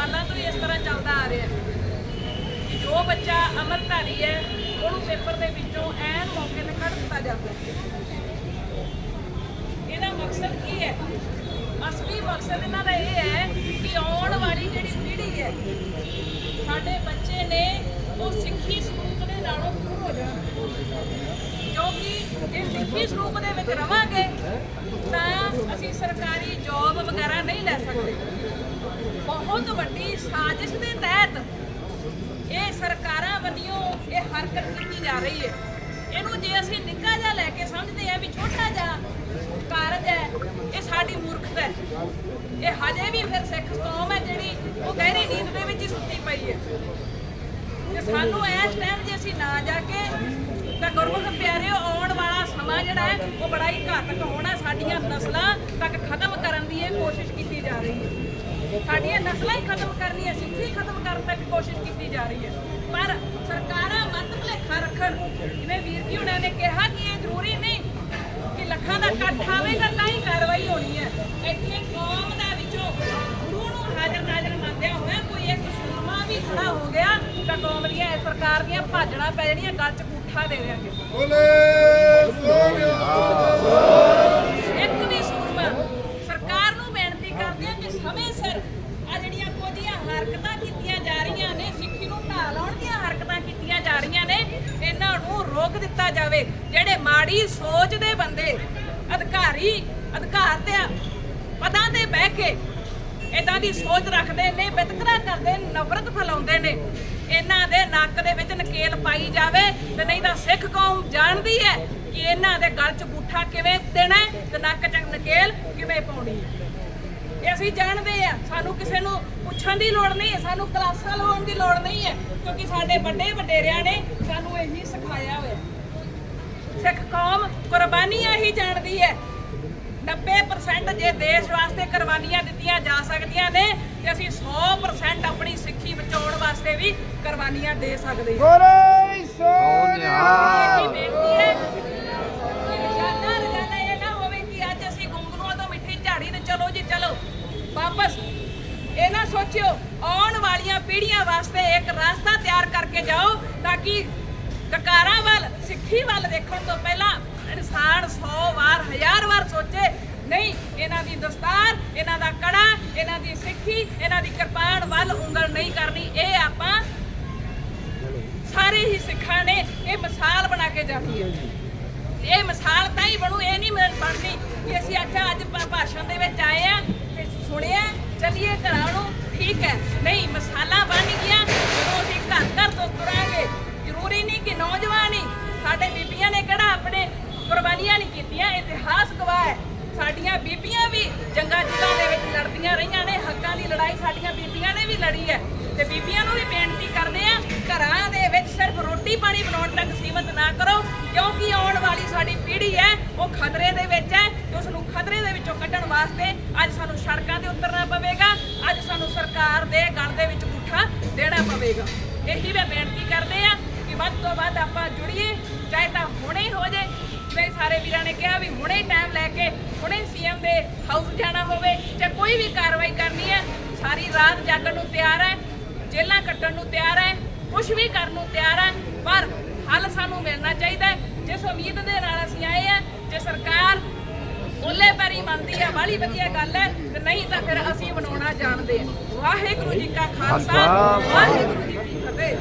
ਸਾਲਾਂ ਤੋਂ ਹੀ ਇਸ ਤਰ੍ਹਾਂ ਚੱਲਦਾ ਆ ਰਿਹਾ ਕਿ ਜੋ ਬੱਚਾ ਅਮਰਧਾਰੀ ਹੈ, ਉਹਨੂੰ ਪੇਪਰ ਦੇ ਵਿੱਚੋਂ ਐਨ ਮੌਕੇ ਤੇ ਕੱਢ ਦਿੱਤਾ ਜਾਂਦਾ ਇਹਦਾ ਮਕਸਦ ਕੀ ਹੈ? ਅਸਲੀ ਮਕਸਦ ਇਹਨਾਂ ਦਾ ਇਹ ਹੈ ਕਿ ਆਉਣ ਵਾਲੀ ਜਿਹੜੀ ਪੀੜ੍ਹੀ ਹੈ, ਸਾਡੇ ਬੱਚੇ ਨੇ ਉਹ ਸਿੱਖੀ ਸਰੂਪ ਦੇ ਨਾਲੋਂ ਦੂਰ ਹੋ ਜਾਣ। ਕਿਉਂਕਿ ਜੇ ਸਿੱਖੀ ਸਰੂਪ ਦੇ ਵਿੱਚ ਰਵਾਂਗੇ, ਤਾਂ ਅਸੀਂ ਸਰਕਾਰੀ ਜੌਬ ਵਗੈਰਾ ਨਹੀਂ ਲੈ ਸਕਦੇ। ਬਹੁਤ ਵੱਡੀ ਸਾਜ਼ਿਸ਼ ਦੇ ਤਹਿਤ ਇਹ ਸਰਕਾਰਾਂ ਵੱਲੋਂ ਇਹ ਹਰਕਤ ਕੀਤੀ ਜਾ ਰਹੀ ਹੈ। ਇਹਨੂੰ ਜੇ ਅਸੀਂ ਨਿੱਕਾ ਜਿਹਾ ਲੈ ਕੇ ਸਮਝਦੇ ਆ ਵੀ ਛੋਟਾ ਜਿਹਾ ਕਾਰਜ ਹੈ, ਇਹ ਸਾਡੀ ਮੂਰਖਤਾ ਹੈ। ਇਹ ਹਜੇ ਵੀ ਫਿਰ ਸਿੱਖ ਕੌਮ ਹੈ ਜਿਹੜੀ ਉਹ ਗਹਿਰੀ ਨੀਂਦ ਦੇ ਵਿੱਚ ਹੀ ਸੁੱਤੀ ਪਈ ਹੈ। ਤੇ ਸਾਨੂੰ ਇਸ ਟਾਈਮ ਜੇ ਅਸੀਂ ਨਾ ਜਾ ਕੇ ਤਾਂ ਗੁਰਮੁਖ ਪਿਆਰਿਓ, ਆਉਣ ਵਾਲਾ ਸਮਾਂ ਜਿਹੜਾ ਹੈ, ਉਹ ਬੜਾ ਹੀ ਘਾਤਕ ਹੋਣਾ ਸਾਡੀਆਂ ਨਸਲਾਂ ਤੱਕ ਖਤਮ ਕਰਨ ਦੀ ਇਹ ਕੋਸ਼ਿਸ਼ ਕੀਤੀ ਜਾ ਰਹੀ ਹੈ। ਸਾਡੀਆਂ ਨਸਲਾਂ ਹੀ ਖਤਮ ਕਰਨੀਆਂ ਸਿੱਖੀ ਖਤਮ ਕਰਨ ਤੱਕ ਕੋਸ਼ਿਸ਼ ਕੀਤੀ ਜਾ ਰਹੀ ਹੈ? ਪਰ ਸਰਕਾਰਾਂ ਮਤ ਭੁਲੇਖਾ ਰੱਖਣ, ਜਿਵੇਂ ਵੀਰ ਜੀ ਉਹਨਾਂ ਨੇ ਕਿਹਾ ਕਿ ਇਹ ਜ਼ਰੂਰੀ ਨਹੀਂ ਕਿ ਲੱਖਾਂ ਦਾ ਇਕੱਠ ਆਵੇਗਾ ਤਾਂ ਹੀ ਕਾਰਵਾਈ ਹੋਣੀ ਹੈ। ਇੱਥੇ ਕੌਮ ਦਾ ਵਿੱਚੋਂ ਗੁਰੂ ਨੂੰ ਹਾਜ਼ਰ ਨਾਜ਼ਰ ਮੰਨਦਿਆਂ ਹੋਇਆ ਕੋਈ ਇੱਕ ਸੂਰਮਾ ਵੀ ਖੜਾ ਹੋ ਗਿਆ, ਤਾਂ ਕੌਮ ਦੀਆਂ ਸਰਕਾਰ ਦੀਆਂ ਭਾਜਣਾ ਪੈ ਜਾਣੀਆਂ, ਗੱਲ ਚ ਪੁੱਠਾ ਦੇ ਦੇਣਗੇ ਇੱਕ ਵੀ ਸੂਰਮਾ ਸਰਕਾਰ ਨੂੰ ਬੇਨਤੀ ਕਰਦੇ ਆ ਕਿ ਸਮੇਂ ਸਿਰ ਆ ਜਿਹੜੀਆਂ ਕੁਝੀਆਂ ਹਰਕਤਾਂ ਕੀਤੀਆਂ ਜਾ ਰਹੀਆਂ ਨੇ, ਸਿੱਖੀ ਨੂੰ ਢਾਹ ਲਾਉਣ ਦੀਆਂ ਹਰਕਤਾਂ ਕੀਤੀਆਂ ਜਾ ਰਹੀਆਂ ਨੇ, ਇਹਨਾਂ ਨੂੰ ਰੋਕ ਦਿੱਤਾ ਜਾਵੇ। ਜਿਹੜੇ ਮਾੜੀ ਸੋਚ ਦੇ ਬੰਦੇ, ਅਧਿਕਾਰੀ ਅਧਿਕਾਰ ਤੇ ਪਦਾਂ ਤੇ ਬਹਿ ਕੇ ਇਦਾਂ ਦੀ ਸੋਚ ਰੱਖਦੇ ਨੇ ਵਿਤਕਰਾ ਕਰਦੇ ਨੇ ਨਫ਼ਰਤ ਫੈਲਾਉਂਦੇ ਨੇ। ਇਹਨਾਂ ਦੇ ਨੱਕ ਦੇ ਵਿੱਚ ਨਕੇਲ ਪਾਈ ਜਾਵੇ ਤੇ ਨਹੀਂ ਤਾਂ ਸਿੱਖ ਕੌਮ ਜਾਣਦੀ ਹੈ ਕਿ ਇਹਨਾਂ ਦੇ ਗਲ 'ਚ ਬੂਠਾ ਕਿਵੇਂ ਦੇਣਾ ਤੇ ਨੱਕ 'ਚ ਨਕੇਲ ਕਿਵੇਂ ਪਾਉਣੀ ਹੈ। ਇਹ ਅਸੀਂ ਜਾਣਦੇ ਆ ਸਾਨੂੰ ਕਿਸੇ ਨੂੰ ਪੁੱਛਣ ਦੀ ਲੋੜ ਨਹੀਂ ਹੈ ਸਾਨੂੰ ਕਲਾਸਾਂ ਲਾਉਣ ਦੀ ਲੋੜ ਨਹੀਂ ਹੈ ਕਿਉਂਕਿ ਸਾਡੇ ਵੱਡੇ ਵਡੇਰਿਆਂ ਨੇ ਸਾਨੂੰ ਇਹੀ ਸਿਖਾਇਆ ਹੋਇਆ। ਸਿੱਖ ਕੌਮ ਕੁਰਬਾਨੀਆਂ ਹੀ ਜਾਣਦੀ ਹੈ। 90% ਜੇ ਦੇਸ਼ ਵਾਸਤੇ ਕੁਰਬਾਨੀਆਂ ਦਿੱਤੀਆਂ ਜਾ ਸਕਦੀਆਂ ਨੇ ਤੇ ਅਸੀਂ 100% ਆਪਣੀ ਸਿੱਖੀ ਬਚਾਉਣ ਵਾਸਤੇ ਵੀ ਕੁਰਬਾਨੀਆਂ ਦੇ ਸਕਦੇ ਹਾਂ। ਬੋਲੇ ਸੋ ਇਹੀ ਬੇਨਤੀ ਹੈ ਕਿ ਰੋਜ਼ਾਨਾ ਰੋਜ਼ਾਨਾ ਇਹ ਨਾ ਹੋਵੇ ਕਿ ਅੱਜ ਅਸੀਂ ਗੁੰਗਨੂਆਂ ਤੋਂ ਮਿੱਠੀ ਝਾੜੀ ਤੇ ਚਲੋ ਜੀ ਚਲੋ ਵਾਪਸ ਇਹ ਆਉਣ ਵਾਲੀਆਂ ਪੀੜ੍ਹੀਆਂ ਵਾਸਤੇ ਇੱਕ ਰਸਤਾ ਤਿਆਰ ਕਰਕੇ ਜਾਓ ਤਾਂ ਕਿ ਕਕਾਰਾਂ ਵੱਲ, ਸਿੱਖੀ ਵੱਲ ਦੇਖਣ ਤੋਂ ਪਹਿਲਾਂ ਇਨਸਾਨ 100 ਵਾਰ, ਹਜ਼ਾਰ ਵਾਰ ਸੋਚੇ, ਨਹੀਂ, ਇਹਨਾਂ ਦੀ ਦਸਤਾਰ, ਇਹਨਾਂ ਦਾ ਕੜਾ, ਇਹਨਾਂ ਦੀ ਸਿੱਖੀ, ਇਹਨਾਂ ਦੀ ਕਿਰਪਾਨ ਵੱਲ ਉਂਗਲ ਨਹੀਂ ਕਰਨੀ। ਇਹ ਆਪਾਂ ਸਾਰੇ ਹੀ ਸਿੱਖਾਂ ਨੇ ਇਹ ਮਿਸਾਲ ਬਣਾ ਕੇ ਜਾਣੀ ਹੈ। ਇਹ ਮਿਸਾਲ ਤਾਂ ਹੀ ਬਣੂ, ਇਹ ਨਹੀਂ ਮਿਲ- ਬਣਨੀ ਕਿ ਅਸੀਂ ਅੱਛਾ ਅੱਜ ਭਾਸ਼ਣ ਦੇ ਵਿੱਚ ਆਏ ਆ ਤੇ ਸੁਣਿਆ, ਚੱਲੀਏ ਘਰਾਂ ਠੀਕ ਹੈ। ਨਹੀਂ, ਮਿਸਾਲਾਂ ਬਣ ਗਈਆਂ ਜਦੋਂ ਅਸੀਂ ਘਰ ਘਰ ਤੋਂ ਤੁਰਾਂਗੇ ਜ਼ਰੂਰੀ ਨਹੀਂ ਕਿ ਨੌਜਵਾਨ ਹੀ ਸਾਡੇ ਬੀਬੀਆਂ ਨੇ ਕਿਹੜਾ ਆਪਣੇ ਕੁਰਬਾਨੀਆਂ ਨਹੀਂ ਕੀਤੀਆਂ, ਇਤਿਹਾਸ ਗਵਾਹ ਹੈ ਸਾਡੀਆਂ ਬੀਬੀਆਂ ਵੀ ਜੰਗਾਂ ਜੁਗਾਂ ਦੇ ਵਿੱਚ ਲੜਦੀਆਂ ਰਹੀਆਂ ਨੇ, ਹੱਕਾਂ ਦੀ ਲੜਾਈ ਸਾਡੀਆਂ ਬੀਬੀਆਂ ਨੇ ਵੀ ਲੜੀ ਹੈ। ਤੇ ਬੀਬੀਆਂ ਨੂੰ ਵੀ ਬੇਨਤੀ ਕਰਦੇ ਆ ਘਰਾਂ ਦੇ ਵਿੱਚ ਸਿਰਫ ਰੋਟੀ ਪਾਣੀ ਬਣਾਉਣ ਤੱਕ ਸੀਮਤ ਨਾ ਕਰੋ, ਕਿਉਂਕਿ ਆਉਣ ਵਾਲੀ ਸਾਡੀ ਪੀੜ੍ਹੀ ਹੈ, ਉਹ ਖਤਰੇ ਦੇ ਵਿੱਚ ਖਤਰੇ ਦੇ ਵਿੱਚੋਂ ਕੱਢਣ ਵਾਸਤੇ ਅੱਜ ਸਾਨੂੰ ਸੜਕਾਂ ਤੇ ਉਤਰਨਾ ਪਵੇਗਾ। ਅੱਜ ਸਾਨੂੰ ਸਰਕਾਰ ਦੇ ਗਲ ਦੇ ਵਿੱਚ ਪੁੱਠਾ ਦੇਣਾ ਪਵੇਗਾ। ਇਹੀ ਮੈਂ ਬੇਨਤੀ ਕਰਦੇ ਆ ਕਿ ਵੱਧ ਤੋਂ ਵੱਧ ਆਪਾਂ ਜੁੜੀਏ। ਚਾਹੇ ਤਾਂ ਹੁਣੇ ਹੀ ਹੋ ਜੇ। ਜਿਵੇਂ ਸਾਰੇ ਵੀਰਾਂ ਨੇ ਕਿਹਾ ਵੀ ਹੁਣੇ ਟਾਈਮ ਲੈ ਕੇ ਹੁਣੇ ਸੀਐਮ ਦੇ ਹਾਊਸ ਜਾਣਾ ਹੋਵੇ ਜਾਂ ਕੋਈ ਵੀ ਕਾਰਵਾਈ ਕਰਨੀ ਹੈ, ਸਾਰੀ ਰਾਤ ਜਾਗਣ ਨੂੰ ਤਿਆਰ ਹੈ ਜੇਲਾਂ ਕੱਟਣ ਨੂੰ ਤਿਆਰ ਹੈ ਕੁਝ ਵੀ ਕਰਨ ਨੂੰ ਤਿਆਰ ਹੈ, ਪਰ ਹੱਲ ਸਾਨੂੰ ਮਿਲਣਾ ਚਾਹੀਦਾ ਜਿਸ ਉਮੀਦ ਦੇ ਨਾਲ ਅਸੀਂ ਆਏ ਆ ਜੇ ਸਰਕਾਰ ਮੁੱਲੇ ਪੈਰੀ ਮੰਨਦੀ ਆ ਬਾਲੀ ਵਧੀਆ ਗੱਲ ਹੈ ਤੇ ਨਹੀਂ ਤਾਂ ਫਿਰ ਅਸੀਂ ਮਨਾਉਣਾ ਜਾਣਦੇ ਹਾਂ ਵਾਹਿਗੁਰੂ ਜੀ ਕਾ ਖਾਲਸਾ ਵਾਹਿਗੁਰੂ ਜੀ ਕੀ ਫਤਿਹ।